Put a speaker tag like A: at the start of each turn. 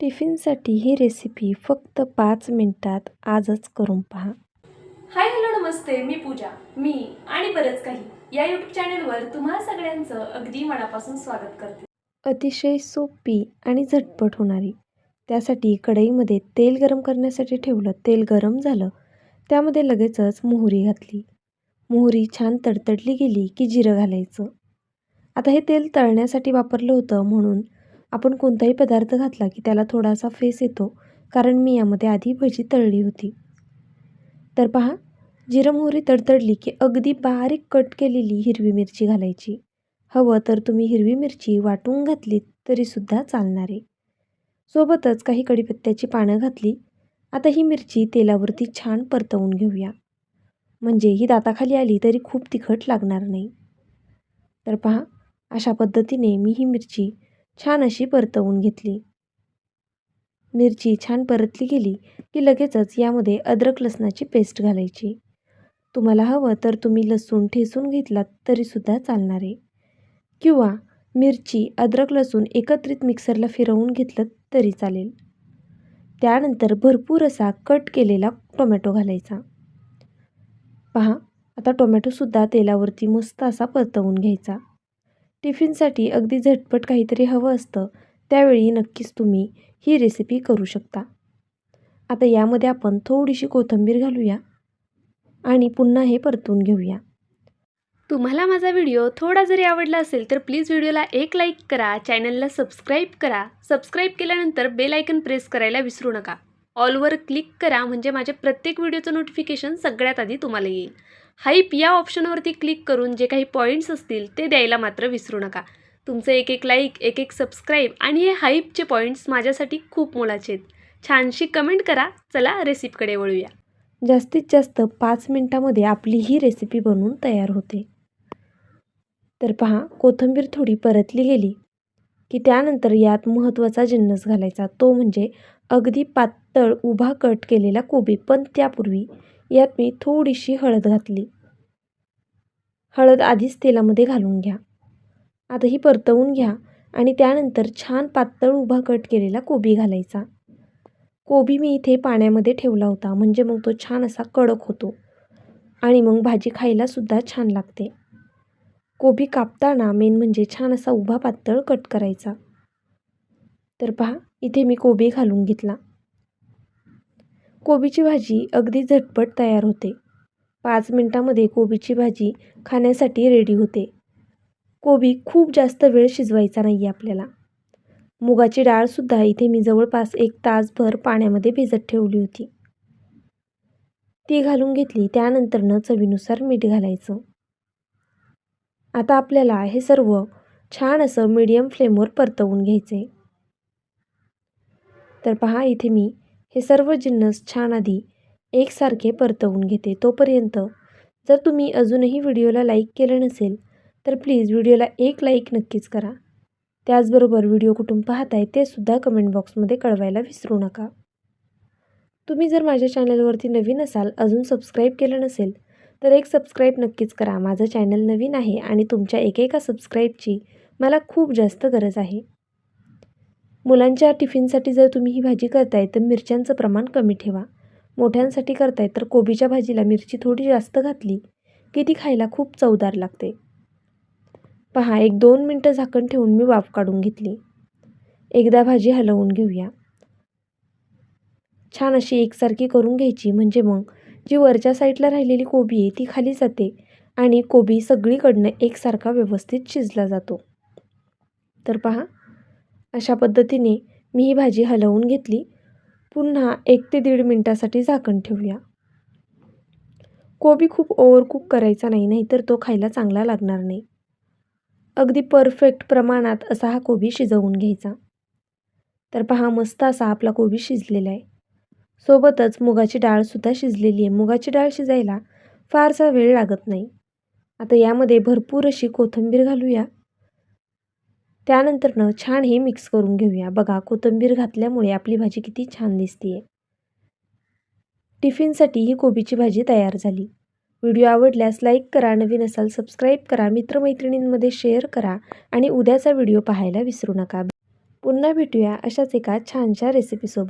A: टिफिनसाठी ही recipe फक्त पाच मिनिटात आजच करून पहा.
B: हाय हॅलो नमस्ते. मी पूजा. मी आणि बरंच काही या यूट्यूब चॅनलवर तुम्हा सगळ्यांचं अगदी मनापासून स्वागत करते.
A: अतिशय सोपी आणि झटपट होणारी. त्यासाठी कढईमध्ये तेल गरम करण्यासाठी ठेवलं तेल गरम झालं. त्यामध्ये लगेचच मोहरी घातली. मोहरी छान तडतडली गेली की जिरं घालायचं. आता हे तेल तळण्यासाठी वापरलं होतं म्हणून आपण कोणताही पदार्थ घातला की त्याला थोडासा फेस येतो कारण मी यामध्ये आधी भजी तळली होती. तर पहा जिरं मोहरी तडतडली की अगदी बारीक कट केलेली हिरवी मिरची घालायची. हवं तर तुम्ही हिरवी मिरची वाटून घातलीत तरीसुद्धा चालणार. आहे सोबतच काही कढीपत्त्याची पानं घातली. आता ही मिरची तेलावरती छान परतवून घेऊया. म्हणजे ही दाताखाली आली तरी खूप तिखट लागणार नाही. तर पहा अशा पद्धतीने मी ही मिरची छान अशी परतवून घेतली. मिरची छान परतली गेली की लगेचच यामध्ये अद्रक लसणाची पेस्ट घालायची. तुम्हाला हवं तर तुम्ही लसूण ठेसून घेतलात तरीसुद्धा चालणार आहे. किंवा मिरची अद्रक लसूण एकत्रित मिक्सरला फिरवून घेतलं तरी चालेल. त्यानंतर भरपूर असा कट केलेला टोमॅटो घालायचा. पहा आता टोमॅटोसुद्धा तेलावरती मस्त असा परतवून घ्यायचा. टिफिनसाठी अगदी झटपट काहीतरी हवं असतं त्यावेळी नक्कीच तुम्ही ही रेसिपी करू शकता. आता यामध्ये आपण थोडीशी कोथिंबीर घालूया आणि पुन्हा हे परतून घेऊया.
B: तुम्हाला माझा व्हिडिओ थोडा जरी आवडला असेल तर प्लीज व्हिडिओला एक लाईक करा चॅनलला सबस्क्राईब करा. सबस्क्राईब केल्यानंतर बेल आयकन प्रेस करायला विसरू नका. ऑलवर क्लिक करा म्हणजे माझ्या प्रत्येक व्हिडिओचं नोटिफिकेशन सगळ्यात आधी तुम्हाला येईल. हाईप या ऑप्शनवरती क्लिक करून जे काही पॉईंट्स असतील ते द्यायला मात्र विसरू नका. तुमचं एक एक लाईक एक एक सबस्क्राईब आणि हे हाईपचे पॉईंट्स माझ्यासाठी खूप मोलाचे आहेत. छानशी कमेंट करा. चला रेसिपीकडे वळूया.
A: जास्तीत जास्त पाच मिनटामध्ये आपली ही रेसिपी बनवून तयार होते. तर पहा कोथिंबीर थोडी परतली गेली की त्यानंतर यात महत्त्वाचा जिन्नस घालायचा. तो म्हणजे अगदी पातळ उभा कट केलेला कोबी. पण त्यापूर्वी यात मी थोडीशी हळद घातली. हळद आधीच तेलामध्ये घालून घ्या. आता ही परतवून घ्या आणि त्यानंतर छान पातळ उभा कट केलेला कोबी घालायचा. कोबी मी इथे पाण्यामध्ये ठेवला होता म्हणजे मग तो छान असा कडक होतो आणि मग भाजी खायलासुद्धा छान लागते. कोबी कापताना मेन म्हणजे छान असा उभा पातळ कट करायचा. तर पहा इथे मी कोबी घालून घेतला. कोबीची भाजी अगदी झटपट तयार होते. पाच मिनटामध्ये कोबीची भाजी खाण्यासाठी रेडी होते. कोबी खूप जास्त वेळ शिजवायचा नाही आहे आपल्याला. मुगाची डाळसुद्धा इथे मी जवळपास एक तासभर पाण्यामध्ये भिजत ठेवली होती. ती घालून घेतली त्यानंतरनं चवीनुसार मीठ घालायचं. आता आपल्याला हे सर्व छान असं मीडियम फ्लेमवर परतवून घ्यायचे तर पहा इथे मी हे सर्व जिन्नस छान आधी एकसारखे परतवून घेते तोपर्यंत. जर तुम्ही अजूनही व्हिडिओला लाईक केलं नसेल तर प्लीज व्हिडिओला एक लाईक नक्कीच करा. त्याचबरोबर व्हिडिओ कुठून पाहताय ते सुद्धा कमेंट बॉक्समध्ये कळवायला विसरू नका. तुम्ही जर माझ्या चॅनलवरती नवीन असाल अजून सबस्क्राईब केलं नसेल तर एक सबस्क्राईब नक्कीच करा. माझं चॅनल नवीन आहे आणि तुमच्या एकेका सबस्क्राईबची मला खूप जास्त गरज आहे. मुलांच्या टिफिनसाठी जर तुम्ही ही भाजी करताय तर मिरच्यांचं प्रमाण कमी ठेवा. मोठ्यांसाठी करताय तर कोबीच्या भाजीला मिरची थोडी जास्त घातली की ती खायला खूप चवदार लागते. पहा एक दोन मिनटं झाकण ठेवून मी वाफ काढून घेतली. एकदा भाजी हलवून घेऊया. छान अशी एकसारखी करून घ्यायची म्हणजे मग जी वरच्या साईडला राहिलेली कोबी आहे ती खाली जाते आणि कोबी सगळीकडनं एकसारखा व्यवस्थित शिजला जातो. तर पहा अशा पद्धतीने मी ही भाजी हलवून घेतली. पुन्हा एक ते दीड मिनटासाठी झाकण ठेवूया. कोबी खूप ओव्हरकुक करायचा नाही नाहीतर तो खायला चांगला लागणार नाही. अगदी परफेक्ट प्रमाणात असा हा कोबी शिजवून घ्यायचा. तर पहा मस्त असा आपला कोबी शिजलेला आहे. सोबतच मुगाची डाळसुद्धा शिजलेली आहे. मुगाची डाळ शिजायला फारसा वेळ लागत नाही. आता यामध्ये भरपूर अशी कोथिंबीर घालूया. त्यानंतरनं छान हे मिक्स करून घेऊया. बघा कोथिंबीर घातल्यामुळे आपली भाजी किती छान दिसते आहे टिफिनसाठी ही कोबीची भाजी तयार झाली. व्हिडिओ आवडल्यास लाईक करा नवीन असाल सबस्क्राईब करा मित्रमैत्रिणींमध्ये शेअर करा आणि उद्याचा व्हिडिओ पाहायला विसरू नका. पुन्हा भेटूया अशाच एका छानशा रेसिपीसोबत